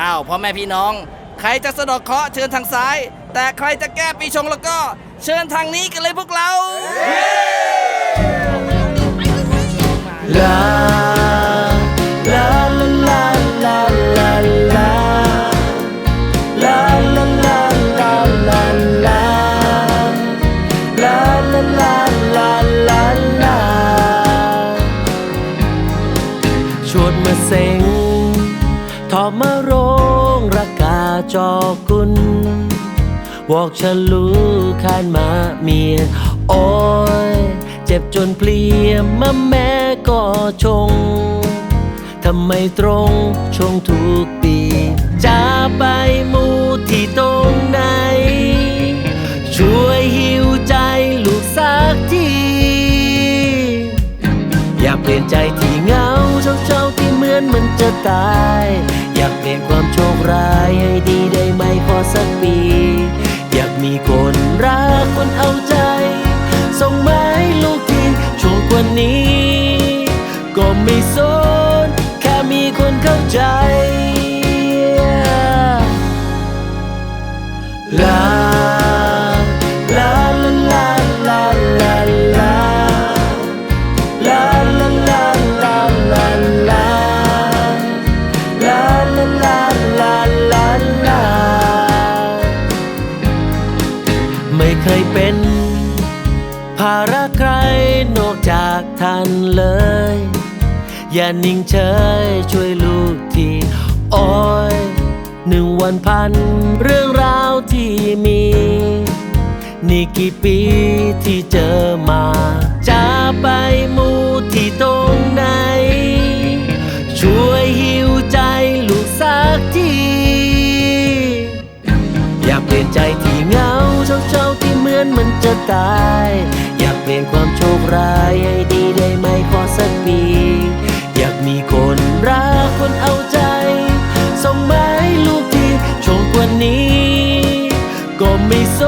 อ้าวพ่อแม่พี่น้อง ใครจะสะดอกเคราะห์เชิญทางซ้าย แต่ใครจะแก้ปีชงแล้วก็ เชิญทางนี้กันเลยพวกเรา อกุนวอกฉลูคานมาเมียโอ้ย เจ็บจนเพลียมาแม่ก็ชง ทำไมตรงชงทุกปีจะไปมูที่ตรงไหน ช่วยหิวใจลูกสักที อยากเปลี่ยนใจที่เหงาเช้าเช้าๆที่เหมือนมันจะตาย อยากเปลี่ยนความโชคร้ายให้ดี สักปี อยากมีคนรักคนเอา เป็น ภาระใครนอกจากท่านเลย อย่านิ่งเฉยช่วยลูกทีโอ้ยหนึ่งวันพันเรื่องราวที่มี นี่กี่ปีที่เจอมา จะไปมูที่ตรงไหน อนมันจะตาย อยากเปลี่ยนความโชคร้ายให้ดีได้ไหมขอสักปี อยากมีคนรักคนเอาใจ ส่งไม้ลูกที่โชคกว่านี้ ก็ไม่ส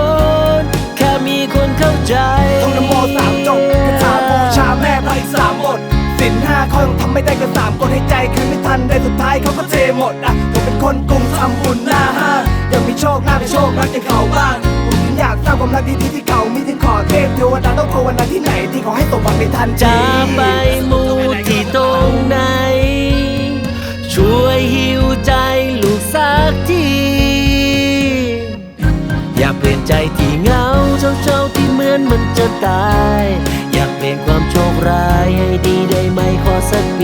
นแค่มีคนเข้าใจท่องนโมสามจบคาถาบูชาแม่ไพ่สามบทสินห้าข้อยังทำไม่ได้ก็สามกดให้ใจคืนไม่ทันได้สุดท้ายเขาก็เทหมดอะผมเป็นคนกรุงทำบุญหน้าห้างยังมีโชคหน้าไปโชครักอย่างเขาบ้าง อยากสร้างความรักดีๆที่เขามีถึงขอเทพเทวดาต้องภาวนาที่ไหนที่ขอให้สมหวังในทันทีจะไปมูที่ตรงไหน ช่วยหิวใจลูกสักที อยากเปลี่ยนใจที่เหงาเช้าเช้าๆที่เหมือนมันจะตาย อยากเปลี่ยนความโชคร้ายให้ดีได้ไหมขอสักปี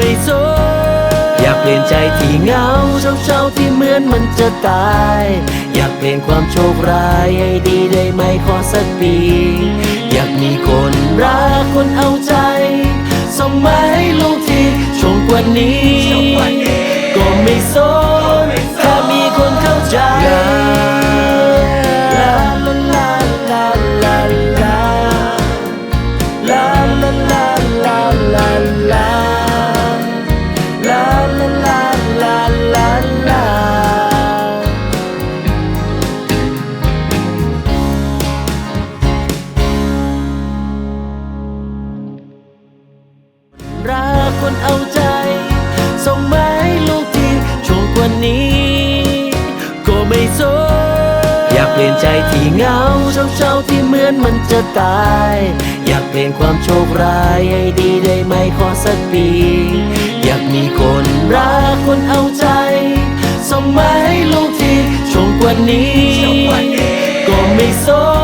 ไม่สนอยากเปลี่ยนใจที่เหงาเช้าเช้าๆที่เหมือนมันจะตาย อยากเปลี่ยนความโชคร้ายให้ดีได้ไหมขอสักปี อยากมีคนรักคนเอาใจ ส่งมาให้ลูกที่ช่วงกว่านี้ คนเอาใจ ส่งไม้ลูกทีชงกว่านี้ ก็ไม่สอยากเปลี่ยนใจที่เหงาเช้าเช้าที่เหมือนมันจะตาย อยากเปลี่ยนความโชคร้ายให้ดีได้ไหมขอสักปี อยากมีคนรักคนเอาใจ ส่งไม้ลูกทีชงกว่านี้ ก็ไม่สน